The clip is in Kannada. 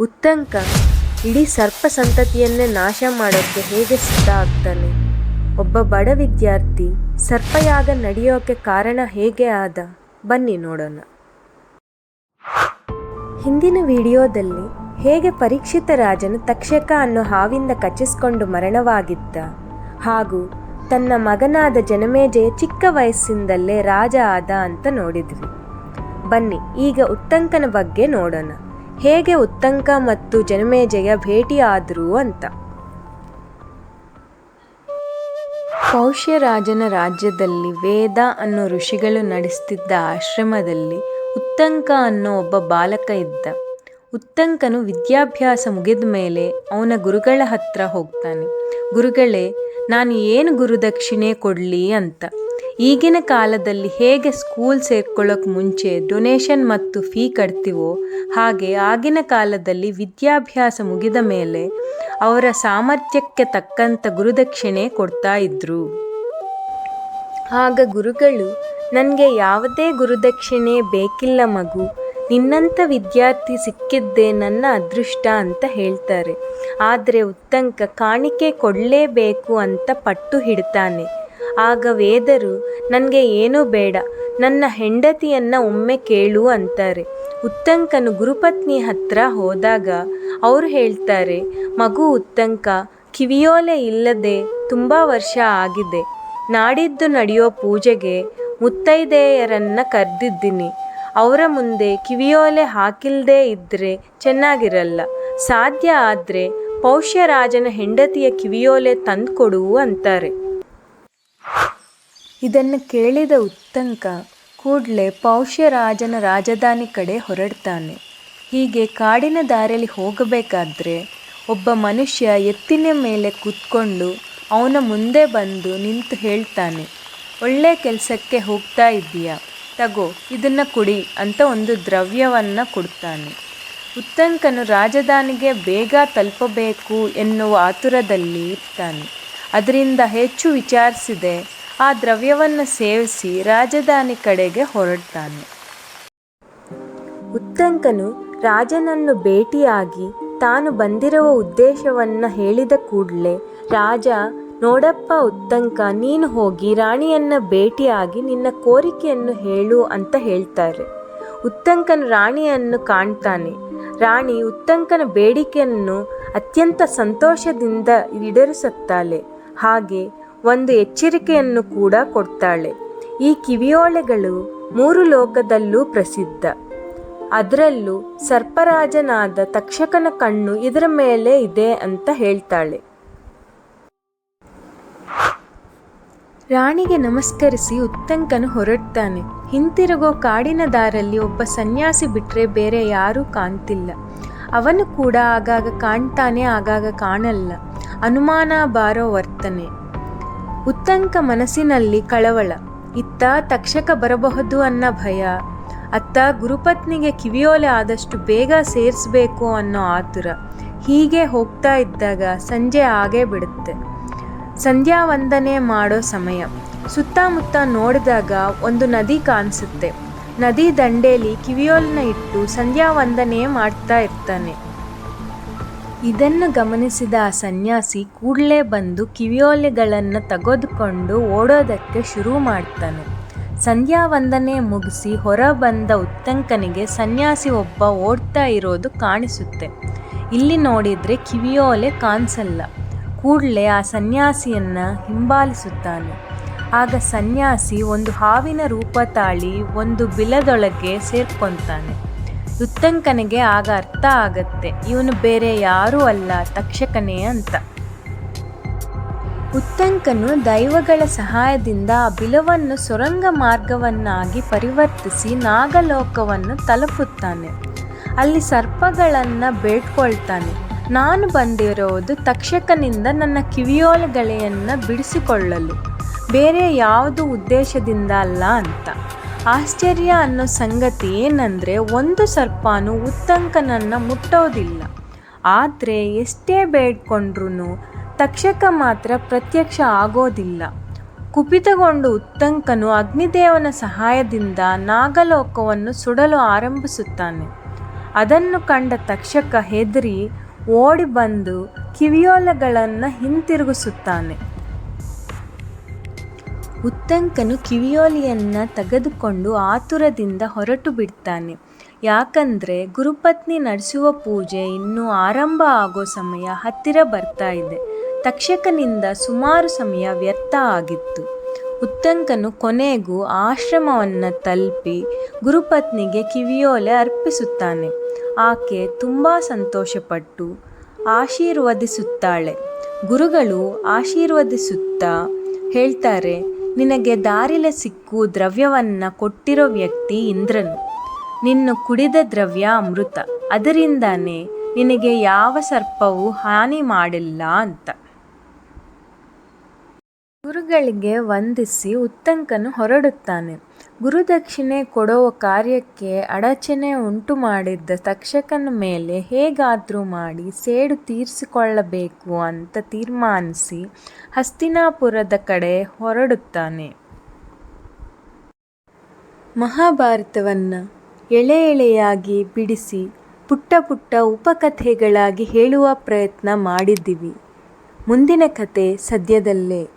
ಉತ್ತಂಕ. ಇಡೀ ಸರ್ಪ ಸಂತತಿಯನ್ನೇ ನಾಶ ಮಾಡೋಕ್ಕೆ ಹೇಗೆ ಸಿದ್ಧ ಆಗ್ತಾನೆ? ಒಬ್ಬ ಬಡ ವಿದ್ಯಾರ್ಥಿ ಸರ್ಪಯಾಗ ನಡೆಯೋಕೆ ಕಾರಣ ಹೇಗೆ ಆದ? ಬನ್ನಿ ನೋಡೋಣ. ಹಿಂದಿನ ವಿಡಿಯೋದಲ್ಲಿ ಹೇಗೆ ಪರೀಕ್ಷಿತ ರಾಜನು ತಕ್ಷಕ ಅನ್ನೋ ಹಾವಿಂದ ಕಚ್ಚಿಸಿಕೊಂಡು ಮರಣವಾಗಿದ್ದ? ಹಾಗೂ ತನ್ನ ಮಗನಾದ ಜನಮೇಜಯ ಚಿಕ್ಕ ವಯಸ್ಸಿಂದಲೇ ರಾಜ ಆದ ಅಂತ ನೋಡಿದ್ವಿ. ಬನ್ನಿ, ಈಗ ಉತ್ತಂಕನ ಬಗ್ಗೆ ನೋಡೋಣ. ಹೇಗೆ ಉತ್ತಂಕ ಮತ್ತು ಜನಮೇಜಯ ಭೇಟಿಯಾದರು ಅಂತ. ಪೌಷ್ಯರಾಜನ ರಾಜ್ಯದಲ್ಲಿ ವೇದ ಅನ್ನೋ ಋಷಿಗಳು ನಡೆಸ್ತಿದ್ದ ಆಶ್ರಮದಲ್ಲಿ ಉತ್ತಂಕ ಅನ್ನೋ ಒಬ್ಬ ಬಾಲಕ ಇದ್ದ. ಉತ್ತಂಕನು ವಿದ್ಯಾಭ್ಯಾಸ ಮುಗಿದ ಮೇಲೆ ಅವನ ಗುರುಗಳ ಹತ್ರ ಹೋಗ್ತಾನೆ. ಗುರುಗಳೇ, ನಾನು ಏನು ಗುರುದಕ್ಷಿಣೆ ಕೊಡಲಿ ಅಂತ. ಈಗಿನ ಕಾಲದಲ್ಲಿ ಹೇಗೆ ಸ್ಕೂಲ್ ಸೇರ್ಕೊಳ್ಳೋಕೆ ಮುಂಚೆ ಡೊನೇಷನ್ ಮತ್ತು ಫೀ ಕಟ್ತೀವೋ ಹಾಗೆ ಆಗಿನ ಕಾಲದಲ್ಲಿ ವಿದ್ಯಾಭ್ಯಾಸ ಮುಗಿದ ಮೇಲೆ ಅವರ ಸಾಮರ್ಥ್ಯಕ್ಕೆ ತಕ್ಕಂಥ ಗುರುದಕ್ಷಿಣೆ ಕೊಡ್ತಾ ಇದ್ರು. ಆಗ ಗುರುಗಳು ನನಗೆ ಯಾವುದೇ ಗುರುದಕ್ಷಿಣೆ ಬೇಕಿಲ್ಲ ಮಗು. ನಿನ್ನಂಥ ವಿದ್ಯಾರ್ಥಿ ಸಿಕ್ಕಿದ್ದೇ ನನ್ನ ಅದೃಷ್ಟ ಅಂತ ಹೇಳ್ತಾರೆ. ಆದರೆ ಉತ್ತಂಕ ಕಾಣಿಕೆ ಕೊಡಲೇಬೇಕು ಅಂತ ಪಟ್ಟು ಹಿಡ್ತಾನೆ. ಆಗ ವೇದರು, ನನಗೆ ಏನೂ ಬೇಡ, ನನ್ನ ಹೆಂಡತಿಯನ್ನು ಒಮ್ಮೆ ಕೇಳು ಅಂತಾರೆ. ಉತ್ತಂಕನು ಗುರುಪತ್ನಿ ಹತ್ರ ಹೋದಾಗ ಅವರು ಹೇಳ್ತಾರೆ, ಮಗು ಉತ್ತಂಕ, ಕಿವಿಯೋಲೆ ಇಲ್ಲದೆ ತುಂಬ ವರ್ಷ ಆಗಿದೆ. ನಾಡಿದ್ದು ನಡೆಯೋ ಪೂಜೆಗೆ ಮುತ್ತೈದೆಯರನ್ನು ಕರೆದಿದ್ದೀನಿ. ಅವರ ಮುಂದೆ ಕಿವಿಯೋಲೆ ಹಾಕಿಲ್ಲದೆ ಇದ್ದರೆ ಚೆನ್ನಾಗಿರಲ್ಲ. ಸಾಧ್ಯ ಆದರೆ ಪೌಷ್ಯರಾಜನ ಹೆಂಡತಿಯ ಕಿವಿಯೋಲೆ ತಂದುಕೊಡು ಅಂತಾರೆ. ಇದನ್ನು ಕೇಳಿದ ಉತ್ತಂಕ ಕೂಡಲೇ ಪೌಷ್ಯರಾಜನ ರಾಜಧಾನಿ ಕಡೆ ಹೊರಡ್ತಾನೆ. ಹೀಗೆ ಕಾಡಿನ ದಾರಿಯಲ್ಲಿ ಹೋಗಬೇಕಾದ್ರೆ ಒಬ್ಬ ಮನುಷ್ಯ ಎತ್ತಿನ ಮೇಲೆ ಕೂತ್ಕೊಂಡು ಅವನ ಮುಂದೆ ಬಂದು ನಿಂತು ಹೇಳ್ತಾನೆ, ಒಳ್ಳೆ ಕೆಲಸಕ್ಕೆ ಹೋಗ್ತಾ ಇದ್ದೀಯಾ? ತಗೋ, ಇದನ್ನು ಕುಡಿ ಅಂತ ಒಂದು ದ್ರವ್ಯವನ್ನು ಕೊಡ್ತಾನೆ. ಉತ್ತಂಕನು ರಾಜಧಾನಿಗೆ ಬೇಗ ತಲುಪಬೇಕು ಎನ್ನುವ ಆತುರದಲ್ಲಿ ಇರ್ತಾನೆ. ಅದರಿಂದ ಹೆಚ್ಚು ವಿಚಾರಿಸಿದೆ. ಆ ದ್ರವ್ಯವನ್ನು ಸೇವಿಸಿ ರಾಜಧಾನಿ ಕಡೆಗೆ ಹೊರಡ್ತಾನೆ. ಉತ್ತಂಕನು ರಾಜನನ್ನು ಭೇಟಿಯಾಗಿ ತಾನು ಬಂದಿರುವ ಉದ್ದೇಶವನ್ನು ಹೇಳಿದ ಕೂಡಲೇ, ರಾಜ, ನೋಡಪ್ಪ ಉತ್ತಂಕ, ನೀನು ಹೋಗಿ ರಾಣಿಯನ್ನ ಭೇಟಿಯಾಗಿ ನಿನ್ನ ಕೋರಿಕೆಯನ್ನು ಹೇಳು ಅಂತ ಹೇಳ್ತಾರೆ. ಉತ್ತಂಕನು ರಾಣಿಯನ್ನು ಕಾಣ್ತಾನೆ. ರಾಣಿ ಉತ್ತಂಕನ ಬೇಡಿಕೆಯನ್ನು ಅತ್ಯಂತ ಸಂತೋಷದಿಂದ ಈಡೇರಿಸುತ್ತಾಳೆ. ಹಾಗೆ ಒಂದು ಎಚ್ಚರಿಕೆಯನ್ನು ಕೂಡ ಕೊಡ್ತಾಳೆ. ಈ ಕಿವಿಯೋಳೆಗಳು ಮೂರು ಲೋಕದಲ್ಲೂ ಪ್ರಸಿದ್ಧ. ಅದರಲ್ಲೂ ಸರ್ಪರಾಜನಾದ ತಕ್ಷಕನ ಕಣ್ಣು ಇದರ ಮೇಲೆ ಇದೆ ಅಂತ ಹೇಳ್ತಾಳೆ. ರಾಣಿಗೆ ನಮಸ್ಕರಿಸಿ ಉತ್ತಂಕನು ಹೊರಡ್ತಾನೆ. ಹಿಂತಿರುಗೋ ಕಾಡಿನ ದಾರಲ್ಲಿ ಒಬ್ಬ ಸನ್ಯಾಸಿ ಬಿಟ್ಟರೆ ಬೇರೆ ಯಾರೂ ಕಾಣ್ತಿಲ್ಲ. ಅವನು ಕೂಡ ಆಗಾಗ ಕಾಣ್ತಾನೆ, ಆಗಾಗ ಕಾಣಲ್ಲ. ಅನುಮಾನ ಬಾರೋ ವರ್ತನೆ. ಉತ್ತಂಕ ಮನಸ್ಸಿನಲ್ಲಿ ಕಳವಳ. ಇತ್ತ ತಕ್ಷಕ ಬರಬಹುದು ಅನ್ನೋ ಭಯ. ಅತ್ತ ಗುರುಪತ್ನಿಗೆ ಕಿವಿಯೋಲೆ ಆದಷ್ಟು ಬೇಗ ಸೇರಿಸ್ಬೇಕು ಅನ್ನೋ ಆತುರ. ಹೀಗೆ ಹೋಗ್ತಾ ಇದ್ದಾಗ ಸಂಜೆ ಆಗೇ ಬಿಡುತ್ತೆ. ಸಂಧ್ಯಾ ವಂದನೆ ಮಾಡೋ ಸಮಯ. ಸುತ್ತಮುತ್ತ ನೋಡಿದಾಗ ಒಂದು ನದಿ ಕಾಣಿಸುತ್ತೆ. ನದಿ ದಂಡೇಲಿ ಕಿವಿಯೋಲನ್ನ ಇಟ್ಟು ಸಂಧ್ಯಾ ವಂದನೆ ಮಾಡ್ತಾ ಇರ್ತಾನೆ. ಇದನ್ನು ಗಮನಿಸಿದ ಆ ಸನ್ಯಾಸಿ ಕೂಡಲೇ ಬಂದು ಕಿವಿಯೋಲೆಗಳನ್ನು ತೆಗೆದುಕೊಂಡು ಓಡೋದಕ್ಕೆ ಶುರು ಮಾಡ್ತಾನೆ. ಸಂಧ್ಯಾ ವಂದನೆ ಮುಗಿಸಿ ಹೊರ ಬಂದ ಉತ್ತಂಕನಿಗೆ ಸನ್ಯಾಸಿ ಒಬ್ಬ ಓಡ್ತಾ ಇರೋದು ಕಾಣಿಸುತ್ತೆ. ಇಲ್ಲಿ ನೋಡಿದರೆ ಕಿವಿಯೋಲೆ ಕಾಣಿಸಲ್ಲ. ಕೂಡಲೇ ಆ ಸನ್ಯಾಸಿಯನ್ನು ಹಿಂಬಾಲಿಸುತ್ತಾನೆ. ಆಗ ಸನ್ಯಾಸಿ ಒಂದು ಹಾವಿನ ರೂಪ ತಾಳಿ ಒಂದು ಬಿಲದೊಳಗೆ ಸೇರ್ಕೊಂತಾನೆ. ಉತ್ತಂಕನಿಗೆ ಆಗ ಅರ್ಥ ಆಗತ್ತೆ. ಇವನು ಬೇರೆ ಯಾರೂ ಅಲ್ಲ, ತಕ್ಷಕನೇ ಅಂತ. ಉತ್ತಂಕನು ದೈವಗಳ ಸಹಾಯದಿಂದ ಆ ಬಿಲವನ್ನು ಸುರಂಗ ಮಾರ್ಗವನ್ನಾಗಿ ಪರಿವರ್ತಿಸಿ ನಾಗಲೋಕವನ್ನು ತಲುಪುತ್ತಾನೆ. ಅಲ್ಲಿ ಸರ್ಪಗಳನ್ನು ಬೇಡ್ಕೊಳ್ತಾನೆ. ನಾನು ಬಂದಿರೋದು ತಕ್ಷಕನಿಂದ ನನ್ನ ಕಿವಿಯೋಲೆಗಳೆಯನ್ನು ಬಿಡಿಸಿಕೊಳ್ಳಲು. ಬೇರೆ ಯಾವುದು ಉದ್ದೇಶದಿಂದ ಅಲ್ಲ ಅಂತ. ಆಶ್ಚರ್ಯ ಅನ್ನೋ ಸಂಗತಿ ಏನಂದರೆ ಒಂದು ಸರ್ಪಾನು ಉತ್ತಂಕನನ್ನು ಮುಟ್ಟೋದಿಲ್ಲ. ಆದರೆ ಎಷ್ಟೇ ಬೇಡ್ಕೊಂಡ್ರೂ ತಕ್ಷಕ ಮಾತ್ರ ಪ್ರತ್ಯಕ್ಷ ಆಗೋದಿಲ್ಲ. ಕುಪಿತಗೊಂಡು ಉತ್ತಂಕನು ಅಗ್ನಿದೇವನ ಸಹಾಯದಿಂದ ನಾಗಲೋಕವನ್ನು ಸುಡಲು ಆರಂಭಿಸುತ್ತಾನೆ. ಅದನ್ನು ಕಂಡ ತಕ್ಷಕ ಹೆದರಿ ಓಡಿ ಬಂದು ಕಿವಿಯೋಲೆಗಳನ್ನು ಹಿಂತಿರುಗಿಸುತ್ತಾನೆ. ಉತ್ತಂಕನು ಕಿವಿಯೋಲೆಯನ್ನು ತೆಗೆದುಕೊಂಡು ಆತುರದಿಂದ ಹೊರಟು ಬಿಡ್ತಾನೆ. ಯಾಕಂದರೆ ಗುರುಪತ್ನಿ ನಡೆಸುವ ಪೂಜೆ ಇನ್ನೂ ಆರಂಭ ಆಗೋ ಸಮಯ ಹತ್ತಿರ ಬರ್ತಾ ಇದೆ. ತಕ್ಷಕನಿಂದ ಸುಮಾರು ಸಮಯ ವ್ಯರ್ಥ ಆಗಿತ್ತು. ಉತ್ತಂಕನು ಕೊನೆಗೂ ಆಶ್ರಮವನ್ನು ತಲುಪಿ ಗುರುಪತ್ನಿಗೆ ಕಿವಿಯೋಲೆ ಅರ್ಪಿಸುತ್ತಾನೆ. ಆಕೆ ತುಂಬ ಸಂತೋಷಪಟ್ಟು ಆಶೀರ್ವದಿಸುತ್ತಾಳೆ. ಗುರುಗಳು ಆಶೀರ್ವದಿಸುತ್ತಾ ಹೇಳ್ತಾರೆ ನಿನಗೆ ದಾರಿಲೆ ಸಿಕ್ಕು ದ್ರವ್ಯವನ್ನು ಕೊಟ್ಟಿರೋ ವ್ಯಕ್ತಿ ಇಂದ್ರನು. ನಿನ್ನು ಕುಡಿದ ದ್ರವ್ಯ ಅಮೃತ. ಅದರಿಂದಾನೇ ನಿನಗೆ ಯಾವ ಸರ್ಪವೂ ಹಾನಿ ಮಾಡಿಲ್ಲ ಅಂತ. ಗುರುಗಳಿಗೆ ವಂದಿಸಿ ಉತ್ತಂಕನು ಹೊರಡುತ್ತಾನೆ. ಗುರುದಕ್ಷಿಣೆ ಕೊಡುವ ಕಾರ್ಯಕ್ಕೆ ಅಡಚಣೆ ಉಂಟು ಮಾಡಿದ್ದ ತಕ್ಷಕನ ಮೇಲೆ ಹೇಗಾದರೂ ಮಾಡಿ ಸೇಡು ತೀರಿಸಿಕೊಳ್ಳಬೇಕು ಅಂತ ತೀರ್ಮಾನಿಸಿ ಹಸ್ತಿನಾಪುರದ ಕಡೆ ಹೊರಡುತ್ತಾನೆ. ಮಹಾಭಾರತವನ್ನು ಎಳೆ ಎಳೆಯಾಗಿ ಬಿಡಿಸಿ ಪುಟ್ಟ ಪುಟ್ಟ ಉಪಕಥೆಗಳಾಗಿ ಹೇಳುವ ಪ್ರಯತ್ನ ಮಾಡಿದ್ದೀವಿ. ಮುಂದಿನ ಕತೆ ಸದ್ಯದಲ್ಲೇ.